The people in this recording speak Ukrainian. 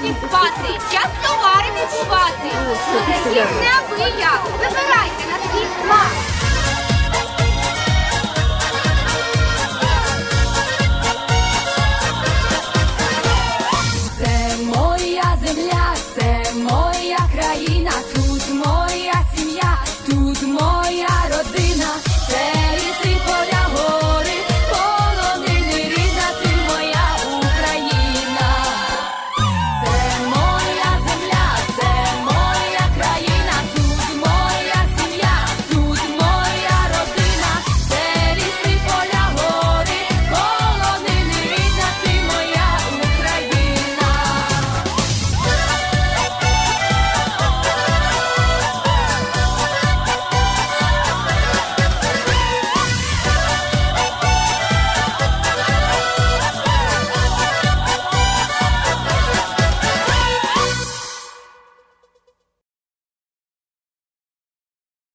годі спати, час товари купувати. Таких неабияк, вибирайте на свій смак. Це моя земля, це моя країна.